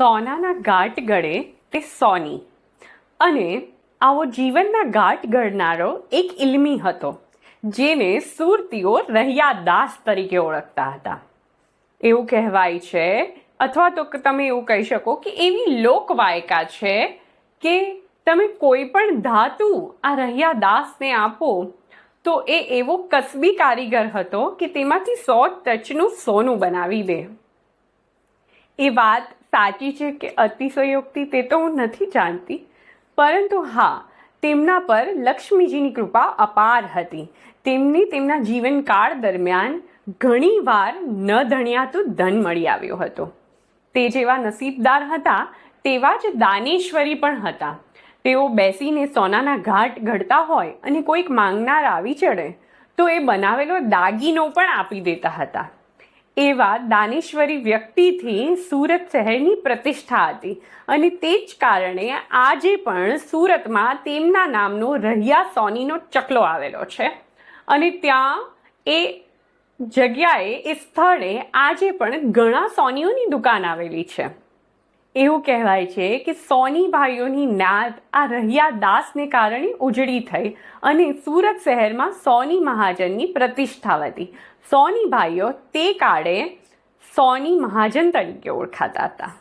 સોનાના ગાંઠ ગળે તે સોની. અને આવો જીવનના ગાંઠ ગળનારો એક ઇલ્મી હતો, જેને સુરતીઓ રહ્યા દાસ તરીકે ઓળખતા હતા. એવું કહેવાય છે, અથવા તો તમે એવું કહી શકો કે એવી લોકવાયકા છે કે તમે કોઈ પણ ધાતુ આ રહ્યા દાસને આપો, તો એ એવો કસબી કારીગર હતો કે તેમાંથી સો ટચનું સોનું બનાવી દે. એ વાત સાચી છે કે અતિશયોક્તિ તે તો હું નથી જાણતી. પરંતુ હા, તેમના પર લક્ષ્મીજીની કૃપા અપાર હતી. તેમની તેમના જીવનકાળ દરમિયાન ઘણીવાર ન ધણ્યાતું ધન મળી આવ્યો હતો. તે જેવા નસીબદાર હતા, તેવા જ દાનેશ્વરી પણ હતા. તેઓ બેસીને સોનાના ઘાટ ઘડતા હોય અને કોઈક માંગનાર આવી ચડે, તો એ બનાવેલો દાગીનો પણ આપી દેતા હતા. એવા દાનેશ્વરી વ્યક્તિથી સુરત શહેરની પ્રતિષ્ઠા હતી અને તે જ કારણે આજે પણ સુરતમાં તેમના નામનો રહ્યા સોનીનો ચકલો આવેલો છે. અને ત્યાં એ જગ્યાએ, એ સ્થળે આજે પણ ઘણા સોનીઓની દુકાન આવેલી છે. એવું કહેવાય છે કે સોની ભાઈઓની નાદ આ રહ્યા દાસને કારણે ઉજળી થઈ અને સુરત શહેરમાં સોની મહાજનની પ્રતિષ્ઠા વધી. સોની ભાઈઓ તે કાળે સોની મહાજન તરીકે ઓળખાતા હતા.